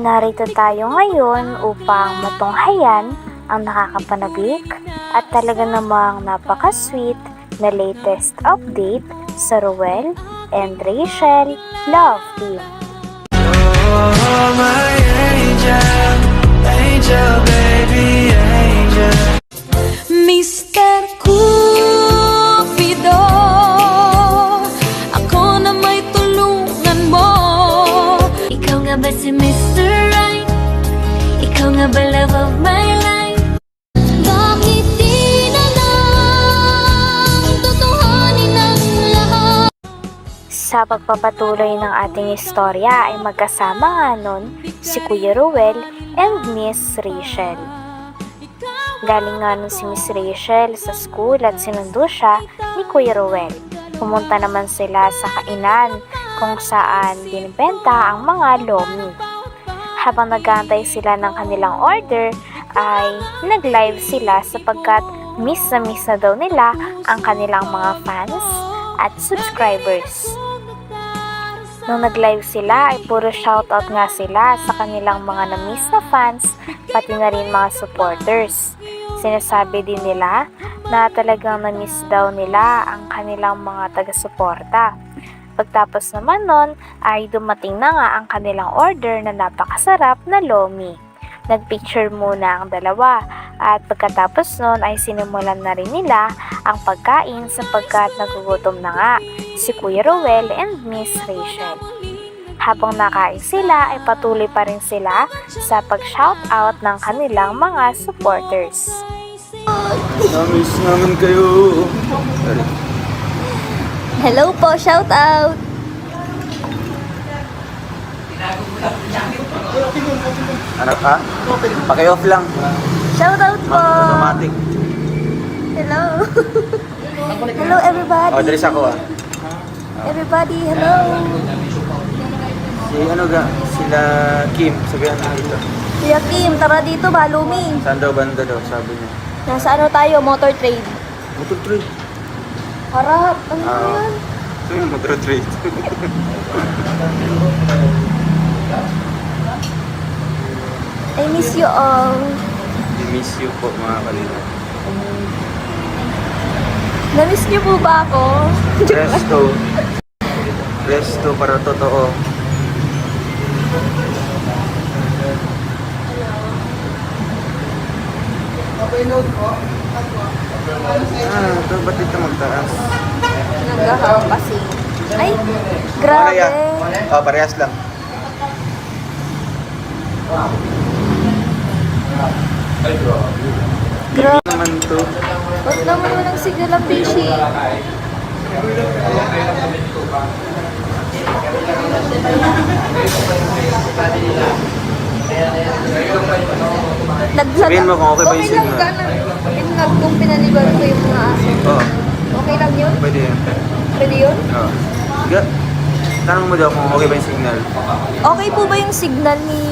Narito tayo ngayon upang matunghayan ang nakakapanabik at talaga namang napaka-sweet na latest update sa Ruel and Rachel Love Team. Sa pagpapatuloy ng ating istorya ay magkasama nga nun si Kuya Ruel and Miss Rachel. Galing nga nun si Miss Rachel sa school at sinundo siya ni Kuya Ruel. Pumunta naman sila sa kainan kung saan binibenta ang mga lomi. Habang nagantay sila ng kanilang order ay nag-live sila sapagkat miss na miss na daw nila ang kanilang mga fans at subscribers. Nung nag-live sila ay puro shoutout nga sila sa kanilang mga na-miss na fans pati na rin mga supporters. Sinasabi din nila na talagang na-miss daw nila ang kanilang mga taga-suporta. Pagtapos naman nun ay dumating na nga ang kanilang order na napakasarap na lomi. Nagpicture muna ang dalawa at pagkatapos nun ay sinimulan na rin nila ang pagkain sapagkat nagugutom na nga si Kuya Ruel and Miss Rachel. Habang nakain sila ay patuloy pa rin sila sa pag-shoutout ng kanilang mga supporters. Namiss naman kayo. Hello po, shout out! Ano ka? Paki-off lang. Shout out po! Automatic. Hello! hello everybody! O, dalis ako ah. Everybody, hello! Si ano ga? Sila Kim. Sabihan na dito. Kuya Kim, tara dito, balumi. Saan daw banda daw? Sabi niya. Nasa ano tayo, motor trade. Motor trade. Harap, ano Ah. yan? Ito yung motor trade. I miss you all. I miss you po mga kalina. Na-miss niyo po ba ako? Resto. Resto para totoo. Ah, ito ba't dito magtaas? Nagahang kasi. Ay, grabe. ya? Oh, parehas lang. Grabe. Naman to. Ba't naman walang signal ang bishi? Naglag- Sabihin mo kung okay ba yung lang signal. ka na. Pinag kung pinaliban ko yung mga aso. Oo, Okay lang yun? pwede yan. Pwede yun? Oo. Ga, tanong mo daw kung okay ba yung signal. Okay po ba yung signal ni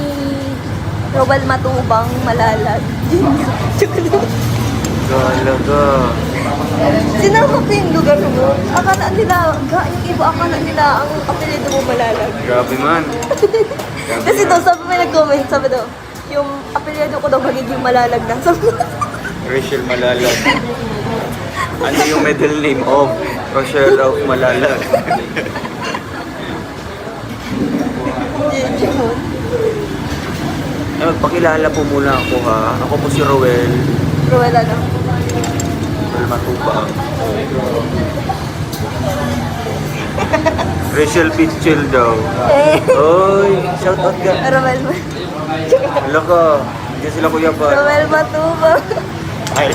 Rowel Matubang Malalag? Galaga. Sinama ko yung lugar mo. Akala nila, ga, yung iba akala nila ang apelido mo Malalag. Grabe man. Kasi daw, sabi may nag-comment, sabi daw, yung apelyido ko daw magiging malalag na. Sabi Rachel Malalag. Ano yung middle name of Rochelle of Malalag? Ay, magpakilala po muna ako ha. Ako po si. Rowel ano? Roel Matubang. Rachel Pitchell daw. Eh, Oy, shout out ka. Rowel, Hello ka. Hindi sila kuya pa. Rowel Matubang. Ay.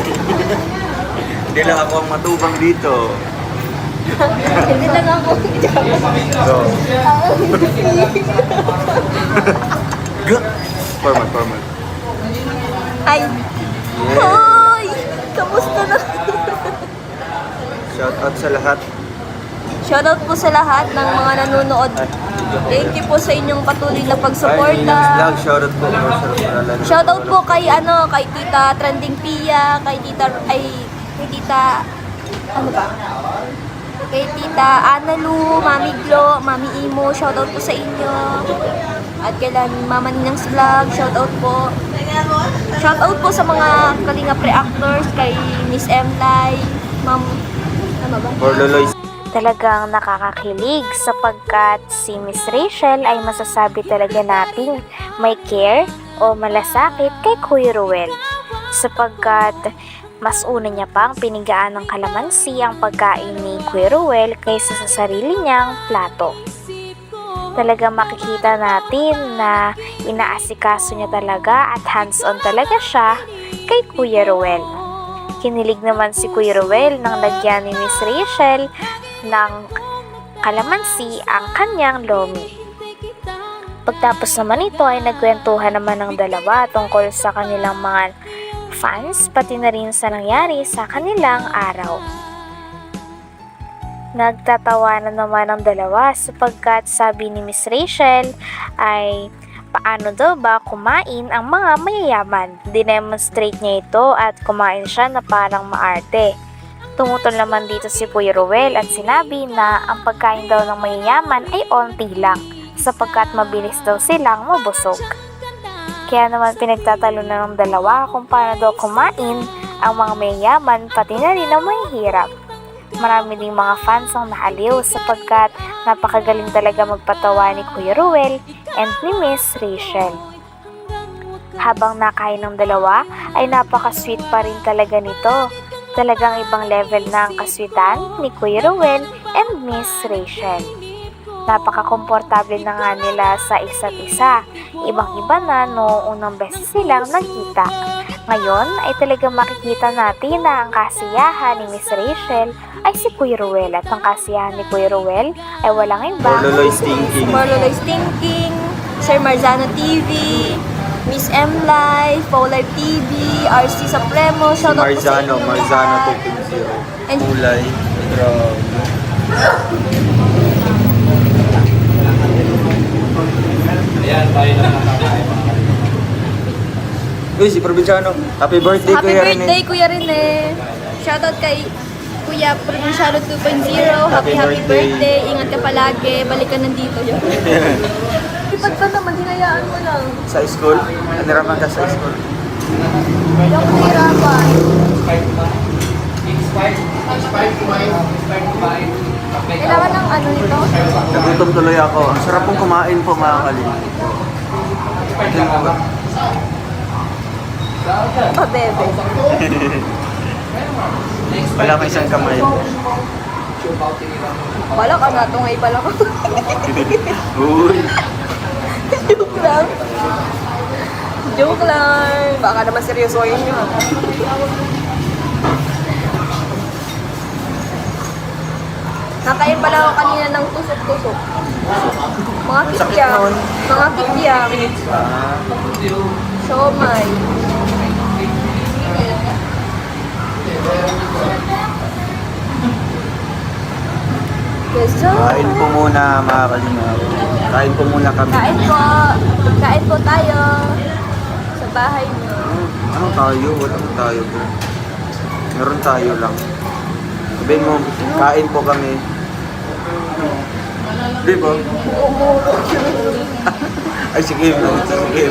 Hindi lang ako ang matubang dito. Hindi lang ako. So, Ga! Formal, formal. Ay, Out sa lahat. Shoutout po sa lahat ng mga nanonood. Thank you po sa inyong patuloy na pagsuporta. yung vlog, shout out po. Shout Shoutout po kay ano, kay Tita Trending Pia, kay Tita ay kay Tita ano ba? Kay Tita Analu, Mami Glo, Mami Imo, shoutout po sa inyo. At kailan Mama Ninang's Vlog, shout out po. Shout out po sa mga Kalinga Pre-Actors, kay Miss M. Lai, Ma'am, ano ba? For Loloy Talagang nakakakilig sapagkat si Miss Rachel ay masasabi talaga nating may care o malasakit kay Kuya Ruel sapagkat mas una niya pang pinigaan ng kalamansi ang pagkain ni Kuya Ruel kaysa sa sarili niyang plato. Talaga makikita natin na inaasikaso niya talaga at hands-on talaga siya kay Kuya Ruel. Kinilig naman si Kuya Ruel nang lagyan ni Miss Rachel ng kalamansi ang kanyang lomi. Pagtapos naman ito ay nagkwentuhan naman ng dalawa tungkol sa kanilang mga fans pati na rin sa nangyari sa kanilang araw. Nagtatawanan naman ang dalawa sapagkat sabi ni Miss Rachel ay paano daw ba kumain ang mga mayayaman. Dinemonstrate niya ito at kumain siya na parang maarte. Tumutol naman dito si Kuya Ruel at sinabi na ang pagkain daw ng mayayaman ay onti lang sapagkat mabilis daw silang mabusog. Kaya naman pinagtatalunan ng dalawa kung paano daw kumain ang mga mayayaman pati na rin ang mahihirap. Marami ding mga fans ang naaliw sapagkat napakagaling talaga magpatawa ni Kuya Ruel and ni Miss Rachel. Habang nakain ng dalawa ay napaka-sweet pa rin talaga nito. Talagang ibang level na ang kaswitan ni Kuya Ruel and Miss Rachel. Napaka-komportable na nga nila sa isa't isa. Ibang-iba na noong unang beses silang nagkita. Ngayon ay talagang makikita natin na ang kasiyahan ni Miss Rachel ay si Kuya Ruel at ang kasiyahan ni Kuya Ruel ay walang iba For Loloy Stinking. Marloloy Stinking, Sir Marzano TV, Miss M. Live, Paul Live TV, RC Supremo, Si shout out po sa Marzano, inyo Marzano lahat. 2.0. And Kulay. Grabe. Uy, si Provinciano. Happy birthday, Happy Kuya birthday, Rene. Kuya Rene! Shoutout kay Kuya Provinciano 2.0. Happy, Happy happy birthday. birthday. Ingat ka palagi. Balik ka nandito. Yun. Ipag ka naman, hinayaan mo lang. Sa school? Naniraman ka sa school? Hindi ako nahirapan. Kailangan ng ano nito? Nagutom tuloy ako. Ang sarap pong kumain po, mga kalim. Oh, bebe. Wala ka isang kamay. Wala ka na, tungay pala ko. Uy. Joke lang. Joke lang. Baka naman seryosohin nyo. Nakain pala ako kanina ng tusok-tusok. Mga nun. Mga. Yes, sir. kain po muna, mga kalingaw. Kain po muna kami. Kain po. Kain po tayo. Sa bahay niyo. Ano tayo? Wala mo tayo bro. Meron tayo lang. Sabihin mo, kain po kami. Di ba? Ay, sige, sige.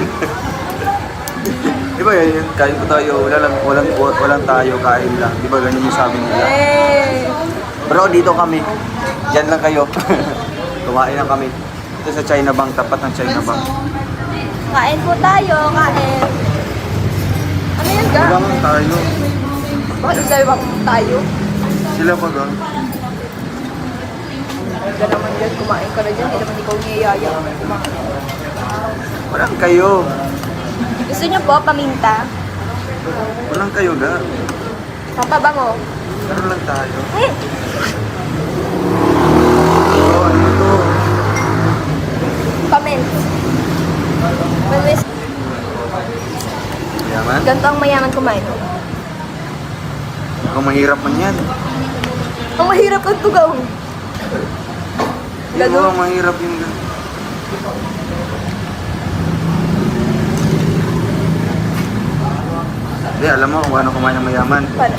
Di ba yun? kain po tayo, wala lang, walang, walang tayo, kain lang. Di ba ganyan yung sabi nila? Eh. Bro, dito kami. Diyan lang kayo. Kumain lang kami. Ito sa China Bank, tapat ng China Bank. Kain po tayo. Kain. Ano yan, ga? Wala tayo. Bakit sabi ba tayo? Sila pa ba? Ka naman dyan, kumain ka na dyan. Hindi naman ikaw niyayaya. Walang kayo. Gusto niyo po, paminta? Walang kayo ga. Papabango? Meron lang tayo. Eh, Oh, ano to? Pamint. Pamint. Yaman? Ganito ang mayaman kumain. Kung mahirap man yan. Ang mahirap ang tugaw. Hindi mo ang mahirap yung gan. Hindi, alam mo kung ano kumain ng mayaman. Paano?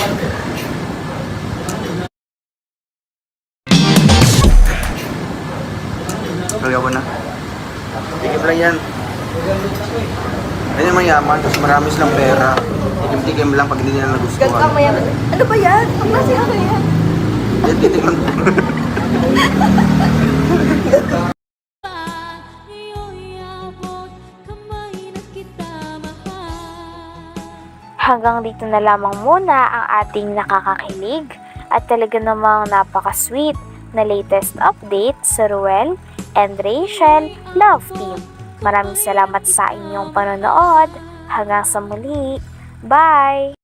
Kaya ko na. Tikim lang yan. Ganyan mayaman, tapos marami silang pera. Tikim-tikim lang pag hindi nila nagustuhan. ang mayaman. Ano ba yan? Ang klase ano yan? Yan, titikman Hanggang dito na lamang muna ang ating nakakakilig at talaga namang napaka-sweet na latest update sa Ruel and Rachel Love Team. Maraming salamat sa inyong panonood. Hanggang sa muli. Bye!